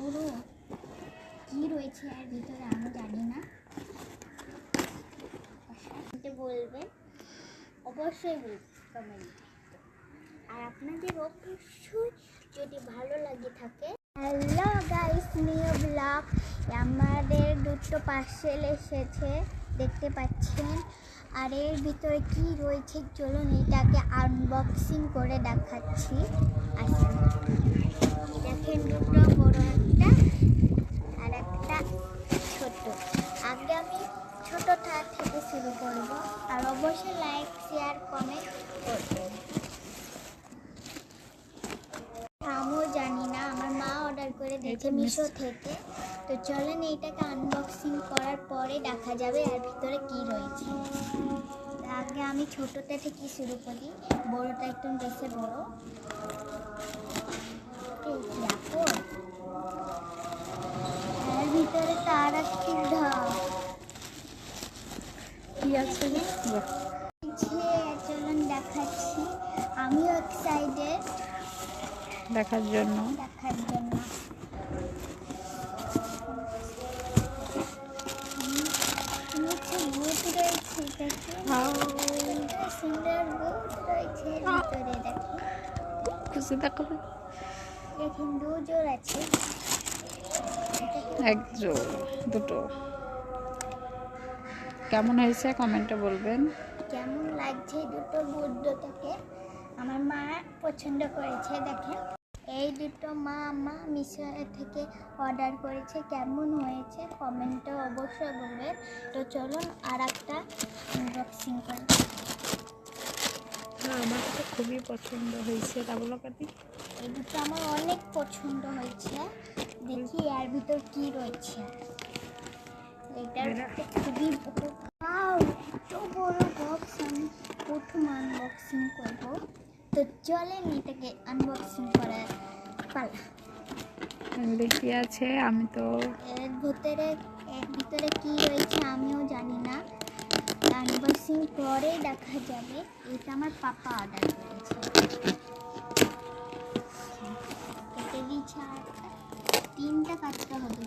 বড় কি রয়েছে এর ভিতরে আমি জানি না। বলবেন। অবশ্যই বলবেন। আর আপনাদের অবশ্যই যদি ভালো লাগে থাকে, হ্যালো গাইস, নিউ ব্লগ। আমাদের দুটো পার্সেল এসেছে, দেখতে পাচ্ছেন। আর এর ভিতরে কি রয়েছে চলুন এটাকে আনবক্সিং করে দেখাচ্ছি। দেখেন দুটো বড় একটা আর একটা ছোট আগে আমি ছোটটা থেকে শুরু করব। আর অবশ্যই লাইক শেয়ার কমেন্ট করবেন। আমিও জানি না আমার মা অর্ডার করে দিয়েছে মিশো থেকে। তো চলেন এইটাকে আনবক্সিং করার পরে দেখা যাবে আর ভিতরে কি রয়েছে। আগে আমি ছোটটা থেকে শুরু করি বড়টা একটু বেশি বড়? এর ভিতরে তার একটি ঢাক কি আছে রে? বাহ, যে চলুন দেখাচ্ছি। আমিও এক্সাইটেড দেখার জন্য। দেখার জন্য। দেখে। দেখেন দুজোর আছে। এক জোড় দুটো। কেমন হয়েছে? কমেন্টে বলবেন। কেমন লাগছে দুটো বুদ্ধটাকে আমার মা পছন্দ করেছে দেখেন। এই দুটো মা মা মিশো থেকে অর্ডার করেছে কেমন হয়েছে কমেন্টে অবশ্যই বলবেন। তো চলুন আর একটা আনবক্সিং করি। হ্যাঁ আমার তো খুবই পছন্দ হয়েছে ডাবল কাটি এই দুটো আমার অনেক পছন্দ হয়েছে। দেখি এর ভিতর কি রয়েছে। এটার খুবই এত বড় বক্স আমি প্রথম আনবক্সিং করব। তো চলেন এটাকে আনবক্সিং করার পালা। আছে আমি তো এর ভিতরে এর ভিতরে কি রয়েছে আমিও জানি না। আনবক্সিং পরে দেখা যাবে। এটা আমার পাপা অর্ডার করেছে। কেটে দিয়েছে আর তিনটা কাটতে হবে।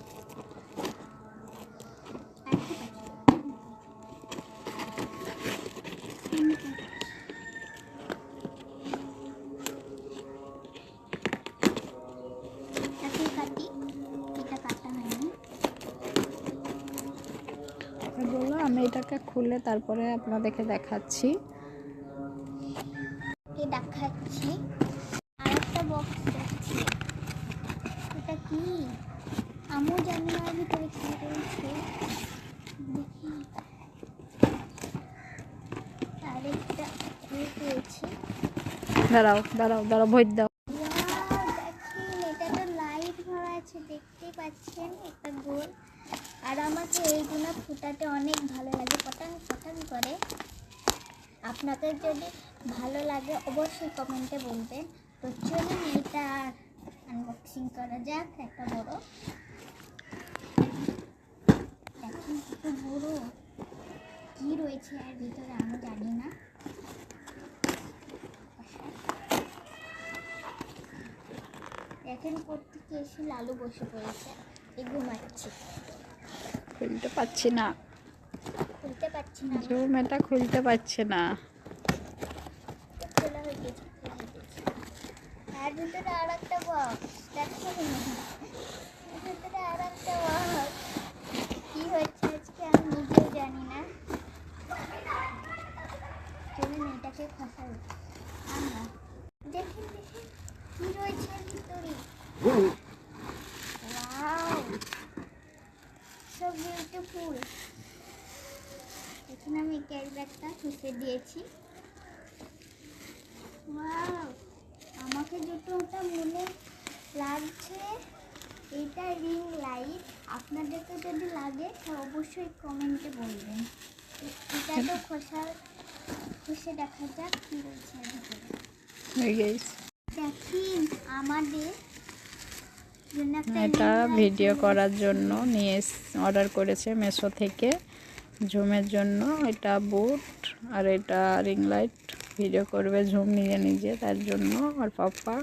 আমি খুলে তারপরে আপনাদেরকে দেখাচ্ছি। দেখাচ্ছি। আর একটা বক্স দেখছি। এটা কি? আমিও জানি না ভিতরে কি রয়েছে। দেখি। আরেকটা পেয়েছি দাঁড়াও দাঁড়াও দাঁড়াও ভোট দাও Wow, দেখেন এটা তো লাইট ভরা আছে দেখতেই পাচ্ছেন একটা গোল আর আমাকে এইগুলো অনেক ভালো লাগে পটান পটান করে। আপনাদের যদি ভালো লাগে, অবশ্যই কমেন্টে বলবেন। তো চলুন, এটা আনবক্সিং করা যাক, একটা বড়। দেখেন, কত বড়। কি রয়েছে এর ভিতরে আমি জানি না। দেখেন প্রত্যেকে এসে লালু বসে পড়েছে। এ ঘুমাচ্ছে খুলতে পারছি না। খুলতে পারছি না। আমি। জুম এটা খুলতে পারছে না। আর ভিতরে আর একটা বক্স কি না ভিতরে আর একটা বক্স কি হচ্ছে আজকে আমি নিজেও জানি না চলুন এটাকে খসা আমরা দেখেন দেখেন কি রয়েছে এর ভিতরে ওয়াও সো বিউটিফুল এখানে আমি ক্যারি ব্যাগটা খুঁজে দিয়েছি। আমাকে যেটা মনে লাগছে। এটা রিং লাইট। আপনাদেরকে যদি লাগে তো অবশ্যই কমেন্টে বলবেন। এটা তো খোসা খুশে দেখা যাক কি রয়েছে দেখেন আমাদের এটা ভিডিও করার জন্য নিয়ে অর্ডার করেছে মেশো থেকে। ঝুমের জন্য এটা বুট আর এটা রিং লাইট। ভিডিও করবে ঝুম নিজে নিজে তার জন্য আর পাপ্পা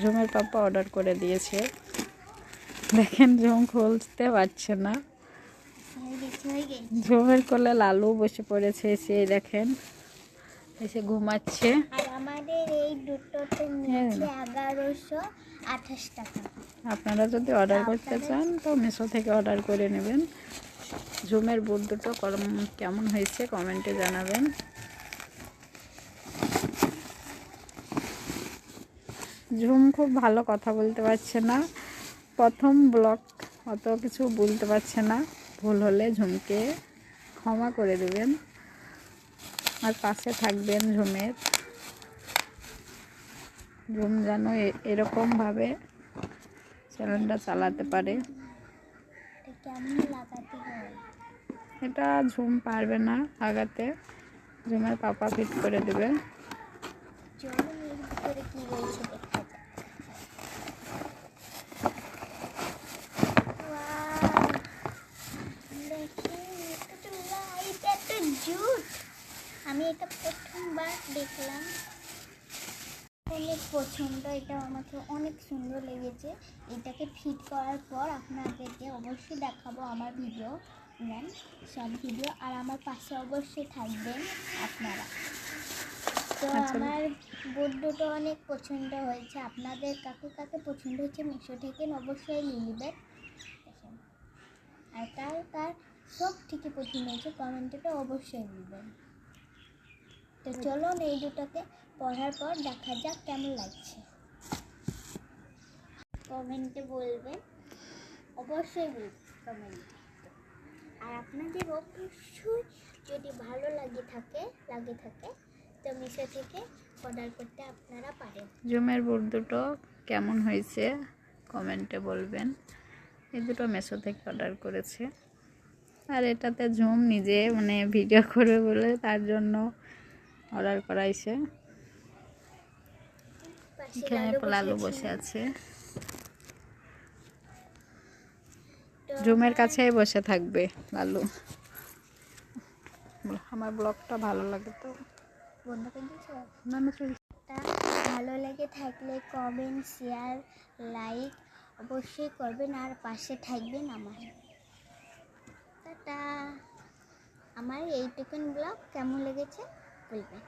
ঝুমের পাপ্পা অর্ডার করে দিয়েছে। দেখেন ঝুম খুলতে পারছে না। হয়ে হয়ে ঝুমের কোলে লালু বসে পড়েছে এই দেখেন এসে ঘুমাচ্ছে। আর আমাদের এই দুটোতে নিচ্ছে এগারোশো। আঠাশ টাকা। আপনারা যদি অর্ডার করতে চান তো মিশো থেকে অর্ডার করে নেবেন। ঝুমের বুট দুটো কেমন হয়েছে কমেন্টে জানাবেন। ঝুম খুব ভালো কথা বলতে পারছে না। প্রথম ব্লগ অত কিছু বলতে পারছে না। ভুল হলে ঝুমকে ক্ষমা করে দেবেন। আর পাশে থাকবেন ঝুমের। ঝুম যেন এরকমভাবে চ্যানেলটা চালাতে পারে। এটা ঝুম পারবে না লাগাতে ঝুমের পাপা ফিট করে দেবে। আমি এটা প্রথমবার দেখলাম। পছন্দ এটা আমাকে অনেক সুন্দর লেগেছে। এটাকে ফিট করার পর আপনাদেরকে অবশ্যই দেখাবো আমার ভিডিও। নেন সব ভিডিও আর আমার পাশে অবশ্যই থাকবেন আপনারা। তো আচ্ছা। আমার বুট দুটো অনেক পছন্দ হয়েছে। আপনাদের কাকে কাকে পছন্দ হয়েছে মিশো থেকে অবশ্যই নিয়ে নেবেন। আর কার কার সব থেকে পছন্দ হয়েছে কমেন্টে তো অবশ্যই নেবেন। তো চলুন এই দুটোকে পড়ার পর দেখা যাক কেমন লাগছে। কমেন্টে বলবেন। অবশ্যই বলবেন কমেন্টে আর আপনাদের অবশ্যই যদি ভালো লাগে থাকে লাগে থাকে, তো মিশো থেকে অর্ডার করতে আপনারা পারেন। ঝুমের বুট দুটো কেমন হয়েছে কমেন্টে বলবেন। এই দুটো মেশো থেকে অর্ডার করেছে। আর এটাতে ঝুম নিজে মানে ভিডিও করবে বলে তার জন্য অর্ডার করাইছে। এখানে লালু বসে আছে। আমার- কাছেই বসে থাকবে লালু। আমার ব্লগটা ভালো লাগে তো। বন্ধ না না ভালো লেগে থাকলে কমেন্ট শেয়ার লাইক অবশ্যই করবেন আর পাশে থাকবেন আমার। টাটা। আমার এইটুকুন ব্লগ কেমন লেগেছে? বলবেন